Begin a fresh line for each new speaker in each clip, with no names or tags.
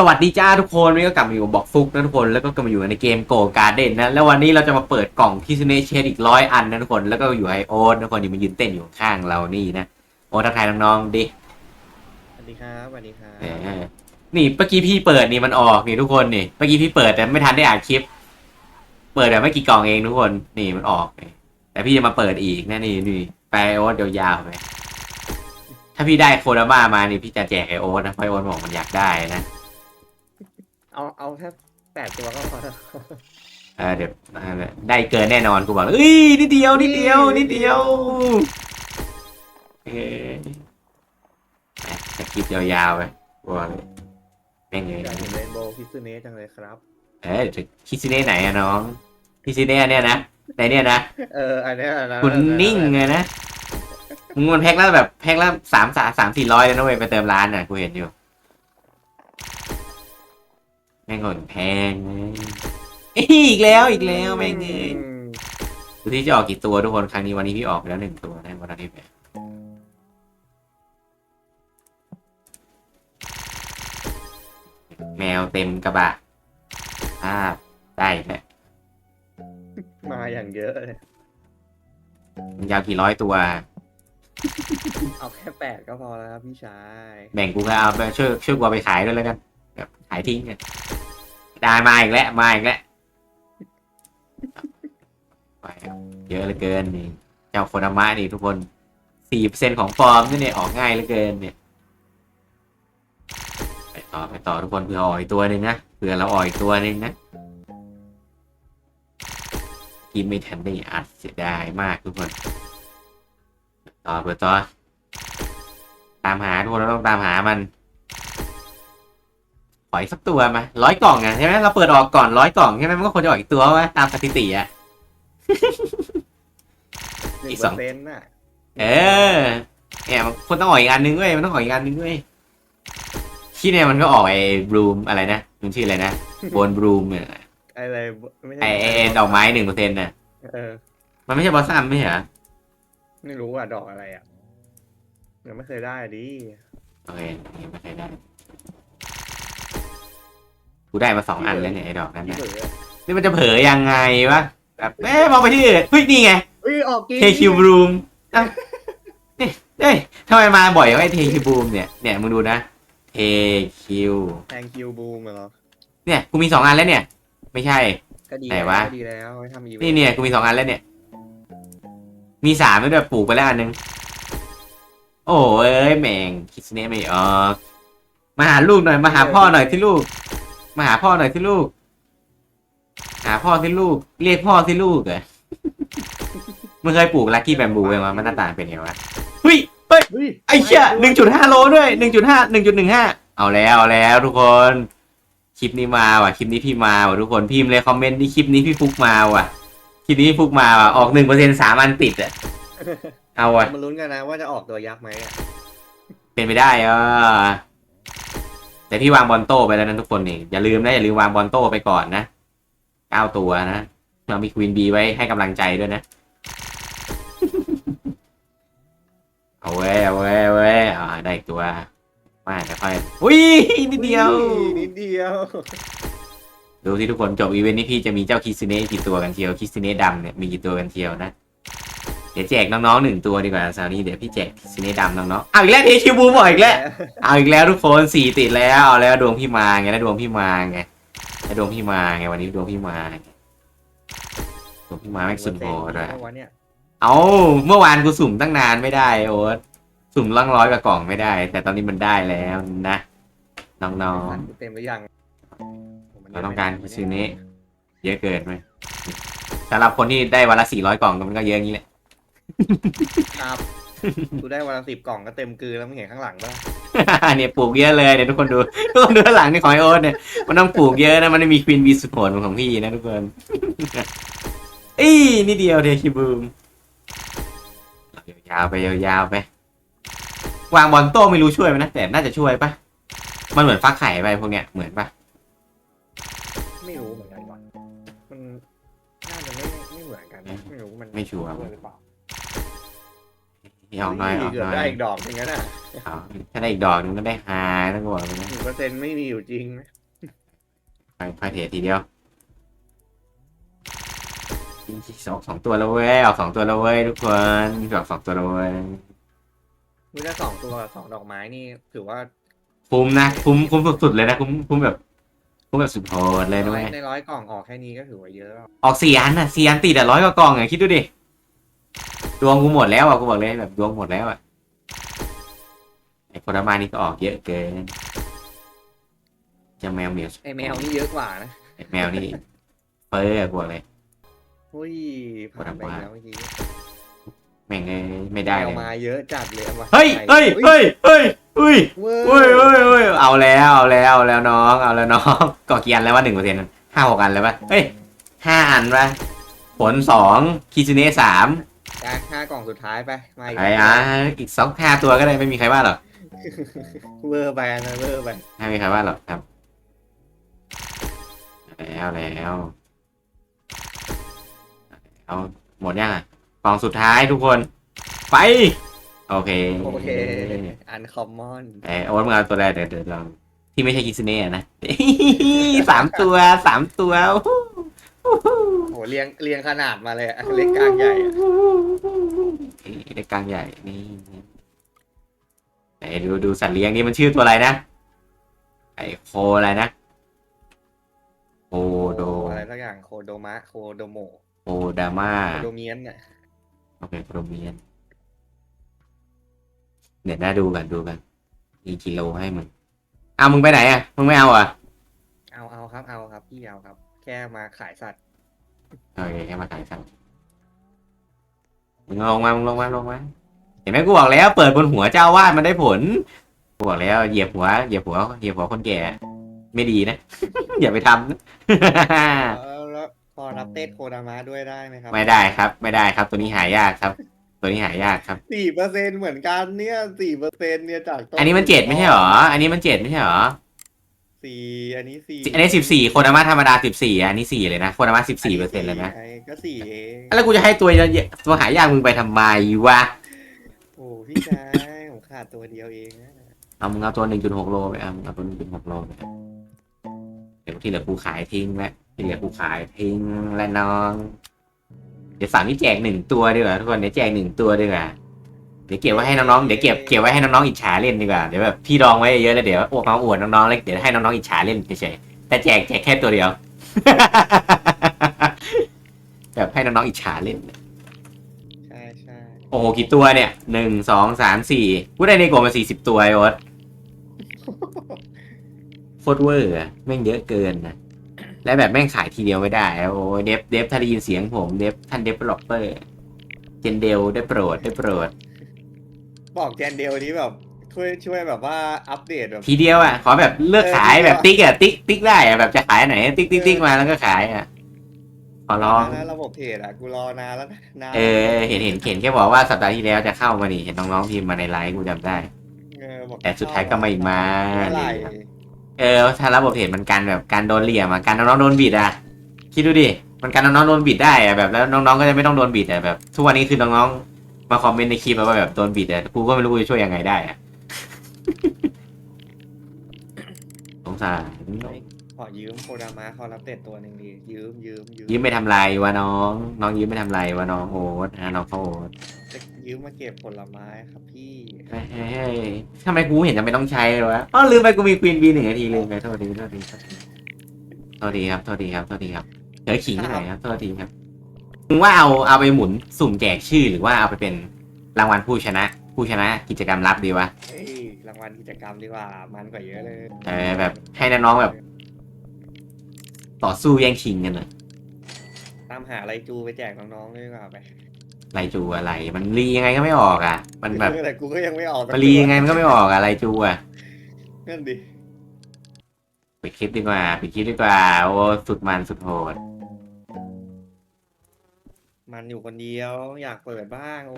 สวัสดีจ้าทุกคนวันนี้ก็กลับมาอยู่กับบอกฟุกนะทุกคนแล้วก็กลับมาอยู่ในเกมโกการ์เด้นนะแล้ววันนี้เราจะมาเปิดกล่องที่ซเนเชดอีกร้อยอันนะทุกคนแล้วก็อยู่ไอโอ๊ตนะทุกคนที่มายืนเต้นอยู่ข้างเรานี่นะโอ๊ตทักทายน้องๆดิ
สวัสดีครับสวัสดีครับ
แหมนี่เมื่อกี้พี่เปิดนี่มันออกนี่ทุกคนนี่เมื่อกี้พี่เปิดแต่ไม่ทันได้อ่านคลิป เปิดแบบไม่กี่กล่องเองทุกคนนี่มันออกนี่แต่พี่จะมาเปิดอีกนะนี่นี่ไปโอ๊ตยาวๆไปถ้าพี่ได้โคดาม่ามานี่พี่จะแจกไอโอ๊ตนะเพราะไอโอ๊ตบอกมันอยากได้นะ
เอาเอาแค่แปดตัวก็พอแล้ว
เออเดี๋ยวเออได้เกินแน่นอนกูบอกเอ้ยนิดเดียวนิดเดียวนิดเดียวเอ้ยจะคลิปยาวๆไปกูบอกเลยแม่งเลย
อยากเห็นเรนโบว์พิซซูเนสจังเลยครับ
เอ้ยจะคิดซีเน่ไหนอะน้องคิดซีเน่เนี่ยนะไหนเนี่ยนะ
เอออันเนี้ยนะ
คุณนิ่งเลยนะมึงมันแพ็คแล้วแบบแพ็คแล้วสามสามสามสี่ร้อยเลยนะเว้ยไปเติมร้านน่ะกูเห็นอยู่ แม่งก่อนแพงเลยเอ้ยอีกแล้วอีกแล้วแม่งเอ้ย
อืม
ดูที่จะออกกี่ตัวทุกคนครั้งนี้วันนี้พี่ออกไปแล้วหนึ่งตัวนะวันนี้แบบแมวเต็มกระบะภาพได้แหละ
มาอย่างเยอะเลย
มันยาวกี่ร้อยตัว
เอาแค่แปดก็พอแล้วครับพี่ชาย
แบ่งกูก็เอาไปช่วยช่วยกูเอาไปขายด้วยแล้วกันแบบขายทิ้งกัน ได้มาอีกแล้วมาอีกแล้วไปเยอะเหลือเกินนี่ เจ้าโคดามะนี่ทุกคนสี่เปอร์เซ็นของฟอร์มนี่เนี่ยออกง่ายเหลือเกินเนี่ย ไปต่อไปต่อทุกคนเผื่อออกอีกตัวหนึ่งนะเผื่อเราออกอีกตัวหนึ่งนะกินไม่ทันได้อัดเสียดายมากทุกคน ต่อเปิดต่อ ตามหาทุกคนเราต้องตามหามัน ขออีกสักตัวมาร้อยกล่องอะใช่ไหมเราเปิดออกก่อนร้อยกล่องใช่ไหมมันก็ควรจะออกอีกตัววะตามสถิติอะ
หนึ่
อี
ง
ก
เป
ส
อ
อง
ร์เซ็นต์น่ะ
เออเนี่ยมันควรต้องออกอีกอันนึงเว้ยมันต้องออกอีกอันนึงเว้ยที่เนี่ยมันก็ออกไอ้บลูมอะไรนะมันชื่ออะไรนะโบนบลูมเนี่ย
อะไรไม่ใช่
ไอ้ไอ้ไอ้ดอกไม้หนึ่งเปอร์เซ็นต์น่ะ
เออ
มันไม่ใช่บอสซัมไม่ใช่เหรอ
ไม่รู้ว่าดอกอะไรอะยังไม่เคยได้ดิ
โอเคไม่เคยได้ กูได้มาสองอันแล้วเนี่ยไอ้ดอกนั้น
พี่
นะ
เบื่อ
นี่มันจะเผลอยังไงวะแบบเอ๊ะมองไปที่อื่นเฮ้ยนี่ไง
เอ้ยออกจริง
เทคิวบลูมเอ้าเอ๊ะเอ้ยทำไมมาบ่อยวะไอ้เทคิวบลูมเนี่ยเนี่ยมึงดูนะเทคิว
แทงคิวบูมเหรอ
เนี่ยกูมีสองอันแล้วเนี่ย ไม่ใช่
ก็ดี
ไหน
แล้ว
วะ
ก็ดีแล้วไว้ทำอีเวนต์
นี่เนี่ยกูมีสองอันแล้วเนี่ย มีสามแล้วด้วยปลูกไปแล้วอันนึง โอ้เอ้ยแม่งคิดเนี้ยไม่ออก มาหาลูกหน่อยมาหาพ่อหน่อยที่ลูก มาหาพ่อหน่อยที่ลูก หาพ่อที่ลูก เรียกพ่อที่ลูกเหรอมึงเคยปลูกลักกี้แบมบูไหมวะมันหน้าตาเป็นไงวะเฮ้ยเฮ้ย
เฮ้ย
ไอ้เชี่ยหนึ่งจุดห้าโลด้วยหนึ่งจุดห้าหนึ่งจุดหนึ่งห้าเอาแล้วเอาแล้วทุกคนคลิปนี้มาว่ะคลิปนี้พี่มาว่ะทุกคนพิมพ์เลยคอมเมนต์ที่คลิปนี้พี่ฟุกมาว่ะคลิปนี้พี่ฟุกมาว่ะออกหนึ่งเปอร์เซ็นสามอันติดอะเอาว่ะ
มาลุ้นกันนะว่าจะออกตัวยักษ์ไหมอะ
เป็นไปได้อะ แต่พี่วางบอลโต้ไปแล้วนะทุกคนนี่อย่าลืมนะอย่าลืมวางบอลโต้ไปก่อนนะเก้าตัวนะเรามีควีนบีไว้ให้กำลังใจด้วยนะเอาเว้ยเอาเว้ยเอาเว้ยอ่าได้อีกตัวมาแต่ค่อยอุ้ยนิดเดียว
นิดเดียว
ดูที่ทุกคนจบอีเวนต์นี้พี่จะมีเจ้าคิสเน่กี่ตัวกันเชียวคิสเน่ดำเนี่ยมีกี่ตัวกันเชียวนะ เดี๋ยวแจกน้องๆหนึ่งตัวดีกว่าสาวนี้เดี๋ยวพี่แจกคิสเน่ดำน้องๆเอาอีกแล้วเทคิวบูมบอกอีกแล้วเอาอีกแล้วทุกคนสี่ติดแล้วเอาแล้วดวงพี่มาไงแล้วดวงพี่มาไงแล้วดวงพี่มาไงวันนี้ดวงพี่มาไงดวงพี่มาแม่งสุดโหดเลย
วันเนี้ย
เอาเมื่อวานกูสุ่มตั้งนานไม่ได้โอ๊ตสุ่มล่องร้อยกับกล่องไม่ได้ แต่ตอนนี้มันได้แล้วนะน้อง
เต็มหรือยัง
ๆเราต้องการซื้อนี้ เยอะเกินไหมสำหรับคนที่ได้วันละสี่ร้อยกล่องก็มันก็เยอะอย่างนี้แหละ
ครับกูได้วันละสิบกล่องก็เต็มกือแล้วมึงเห็นข้างหลังป่ะ
เนี่ยปลูกเยอะเลยเนี่ยทุกคนดูทุกคนดูข้างหลังนี่ของไอโอ๊ตเนี่ยมันต้องปลูกเยอะนะมันไม่มีควีนบีสุดโหดเหมือนของพี่นะทุกคนอีนี่เดียวเทคิบูมยาวๆไปยาวๆไปวางบอลโต้ไม่รู้ช่วยไหมนะแต่น่าจะช่วยปะมันเหมือนฟักไข่ไปพวกเนี้ยเหมือนปะ
ไม่รู้เหมือนกันว่ะมันน่าจะไม่ไม่เหมือนกันนะไม่รู้มัน
ไม่ชัวร์
ด้วยหรือเปล่า
พี่เอาน้อยออก
เกือบ
น้อย
ได้อีกดอกอย่างนั้นอะ
เอาถ้าได้อีกดอกนึงก็ได้หาต้องบอกเลยนะ
หนึ่งเปอร์เซ็นต์ไม่มีอยู่จริงนะ
ไปพายเททีเดียวสองสองตัวแล้วเว้ยออกสองตัวแล้วเว้ยทุกคนออกสองตัวแล้วเว้ย
มีถ้าสองตัวสองดอกไม้นี่ถือว่า
คุ้มนะคุ้มคุ้มสุดๆเลยนะคุ้มคุ้มแบบคุ้มแบบสุดโหดเลยนะ
ร้อ
เว้
ย
ย
ในร้อยกล่องออกแค่นี้ก็ถือว่าเยอะแล้ว
ออกสี่อันอะสี่อันติดอะร้อยกว่ากล่องอะคิดดูดิ ดวงกูหมดแล้วอะกูบอกเลยแบบดวงหมดแล้วอะไอ้คนละมานี่ก็ออกเยอะเกินเจะแมวเหมียว
ไอแมวนี่เยอะกว่านะ
ไอ้แมวนี่เฟ้ออะกูบอกเลย
อุ้ยผ่านไปแล้วเมื่อกี้
แม่งเอ้ยไม่ได้
แม
เล
วย มาเยอะจัดเลยอามา
เฮ้ย
ใส่
เฮ้ย เฮ้ย เฮ้ยเฮ้ย
เว้
เฮ้ยเฮ้ยเฮ้ยเอาแล้วเอาแล้วเอาแล้วน้อง เอาแล้วน้องก่อกี่อันแล้วว่าหนึ่งเปอร์เซ็นต์ห้าหกอันแล้วปะเฮ้ยห้าอันปะผลสองคิซูเน่สาม
อะห้า กล่องสุดท้ายไปมาอีก
ไอ้อะอีกสองห้าตัวก็ได้ไม่มีใครว่าหรอก
เวอร์ไปนะเวอร์ไป
ไม่มีใครว่าหรอกครับแล้วแล้วเอาหมดยังอะกล่องสุดท้ายทุกคนไปโอเค
โอเคอันคอมมอน
ไอ้โอ๊ตมึงเอาตัวแรกเดี๋ยวเดี๋ยวลองที่ไม่ใช่คิสเน่อะนะสามตัวสามตัว โอ้โห
โหเรียงเรียงขนาดมาเลยอะเล็กกลางใหญ่อะ
เล็กกลางใหญ่ นี่ไหนดูดูสัตว์เลี้ยงนี่มันชื่อตัวอะไรนะ ไอโคอะไรนะ โคโด
อะไรสักอย่างโคโดมะโคโดโม
โคดาม่า
โคโดเมียนเนี่ย
โอเคโคโดเมียน เดี๋ยวน่าดูกันดูกัน มีกิโลให้มึงอ้าวมึงไปไหนอะ มึงไม่เอาอะ
เอาเอาครับเอาครับพี่เอาครับแค่มาขายสัตว์
โอเคแค่มาขายสั่งมึงลงมามึงลงมาลงมาเห็นไหมกูบอกแล้ว เปิดบนหัวเจ้าอาวาดมันได้ผลกูบอกแล้วเหยียบหัวเหยียบหัวเหยียบหัวคนแก่ ไม่ดีนะ อย่าไปทำนะ
เออแล้วพอรับเต้โคดามะด้วยได้ไหมครับ
ไม่ได้ครับ ไม่ได้ครับ ตัวนี้หายากครับ ตัวนี้หายากครับ
สี่เปอร์เซ็นเหมือนกันเนี่ยสี่เปอร์เซ็นเนี่ยจากต้
อันนี้มันเจ็ดไม่ใช่หรอ อันนี้มันเจ็ดไม่ใช่หรอ
สี่อันนี้สี่
อันนี้สิบสี่โคนามาธรรมดาสิบสี่อันนี้สี่เลยนะโคนามาสิบสี่เปอร์เซ็นต์เลยนะ
ไงก็สี่เอง
แล้วกูจะให้ตัวตัวหายากมึงไปทำไมวะ
โอ้พี่ชายผมขาดตัวเดียวเองนะ
เอามึงเอาตัวหนึ่งจุดหกโลไปเอามึงเอาตัวหนึ่งจุดหกโลไปเดี๋ยวที่เหลือกูขายทิ้งแล้ที่เหลือกูขายทิ้งแล้วน้อง เดี๋ยวสั่งนี่แจกหนึ่งตัวดีกว่าทุกคนเดี๋ยวแจกหนึ่งตัวดีกว่า เดี๋ยวเก็บไว้ให้น้องๆ เดี๋ยวเก็บเก็บไว้ให้น้องๆ อิจฉาเล่นดีกว่า เดี๋ยวแบบพี่ดองไว้เยอะแล้วเดี๋ยวอวดมาอวดน้องๆแล้วเดี๋ยวให้น้องๆ อิจฉาเล่นเฉยๆ แต่แจกแจกแค่ตัวเดียว แบบให้น้องๆ อิจฉาเล่น
ใช่ใช่
โอ้โหกี่ตัวเนี่ยหนึ่งสองสามสี่กูได้ในโกมาสี่สิบตัวไอ้โอ๊ตโคตรเวอร์อะแม่งเยอะเกินนะ และแบบแม่งขายทีเดียวไม่ได้ โอ้ยเดฟเดฟถ้าได้ยินเสียงผม เดฟท่านเดฟเปอร์เปอร์ เจนเดลได้โปรดได้โปรด
บอกแจนเดียวนี้แบบช่วยช่วยแบบว่าอัปเดตแบบ
ทีเดียวอะขอแบบเลือกขายแบบติ๊กอะติ๊กติ๊กได้อะแบบจะขายอันไหนติ๊กติ๊กติ๊กมาแล้วก็ขายอะขอร้อง
นะระบบเทรดอะกูรอนานแล้วนะนาน
เออเห็นเห็นเห็นแค่บอกว่าสัปดาห์ที่แล้วจะเข้ามานี่เห็นน้องๆพิมพ์มาในไลน์กูจำได้
เออบอก
แต่สุดท้ายก็ไม่มา
เมื่อไหร่
เออถ้าระบบเห็นมันการแบบการโดนเหลี่ยมอะการน้องๆโดนบิดอะคิดดูดิมันการน้องๆโดนบิดได้อะแบบแล้วน้องๆก็จะไม่ต้องโดนบิดอะแบบทุกวันนี้คือน้องๆ มาคอมเมนต์ในคลิปอะว่าแบบโดนบิดอะกูก็ไม่รู้กูจะช่วยยังไงได้อะสงสาร
ขอยืมโคดามะเขารับเตะตัวหนึ่งดียืมยืมยืม
ยืมไปทำไรวะน้อง น้องยืมไปทำไรวะน้องโอ๊ตนะน้องเขาโอ๊ต
จะยืมมาเก็บผลไม้ครับพี่
เฮ้ยเฮ้ยเฮ้ยทำไมกูเห็นจะไม่ต้องใช้เลยวะอ๋อลืมไปกูมีควีนบีหนึ่งนาทีลืมไปโทษทีโทษทีโทษทีโทษทีครับโทษทีครับโทษทีครับเดี๋ยวขิงที่ไหนครับโทษทีครับ มึงว่าเอาเอาไปหมุนสุ่มแจกชื่อหรือว่าเอาไปเป็นรางวัลผู้ชนะ ผู้ชนะกิจกรรมลับดีวะ
เฮ้ยรางวัลกิจกรรมดีกว่ามันกว่าเยอะเลย
เออแบบให้น้องๆแบบ ต่อสู้แย่งชิงกันหน่อย
ตามหาอะไรจูไปแจกน้องๆเลยดีกว่าไป
ไรจูอะไร มันรียังไงก็ไม่ออกอะ มันแบบ
แต่กูก็ยังไม่ออกสัก
มันรียังไงมันก็ไม่ออกอะไรจูอะ
นั่นดิ
ปิดคลิปดีกว่าปิดคลิปดีกว่าโอ้สุดมันสุดโหด
มันอยู่คนเดียว อยากเปิดบ้างโอ้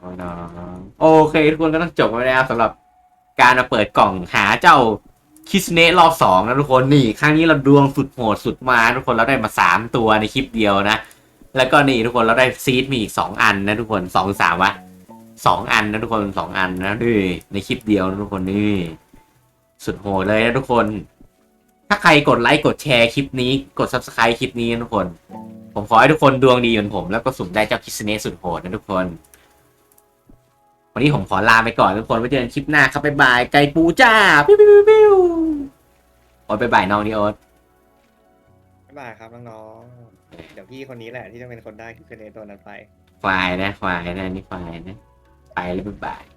โอ้น้องโอเคทุกคนก็ต้องจบไปแล้วสำหรับการมาเปิดกล่องหาเจ้าคิสเนะรอบสองนะทุกคนนี่ครั้งนี้เราดวงสุดโหดสุดมาทุกคนเราได้มาสามตัวในคลิปเดียวนะ แล้วก็นี่ทุกคนเราได้ซีดมีอีกสองอันนะทุกคนสองสามวะสองอันนะทุกคนสองอันนะนี่ในคลิปเดียวนะทุกคนนี่ สุดโหดเลยนะทุกคน ถ้าใครกดไลค์กดแชร์คลิปนี้กด subscribe คลิปนี้นะทุกคน ผมขอให้ทุกคนดวงดีเหมือนผม แล้วก็สุ่มได้เจ้าคิสเนสสุดโหดนะทุกคน วันนี้ผมขอลาไปก่อนทุกคนไว้เจอกันคลิปหน้าครับบ๊ายบายไก่ปูจ้าปิ้วปิ้วปิ้วโอ๊ตบ๊ายบายน้องนี่โอ๊ต
บ๊ายบายครับน้องๆ เดี๋ยวพี่คนนี้แหละที่จะเป็นคนได้คือเนตัวนั้นไป
ควายนะควายนะนี่ควายนะไปแล้วบ๊ายบาย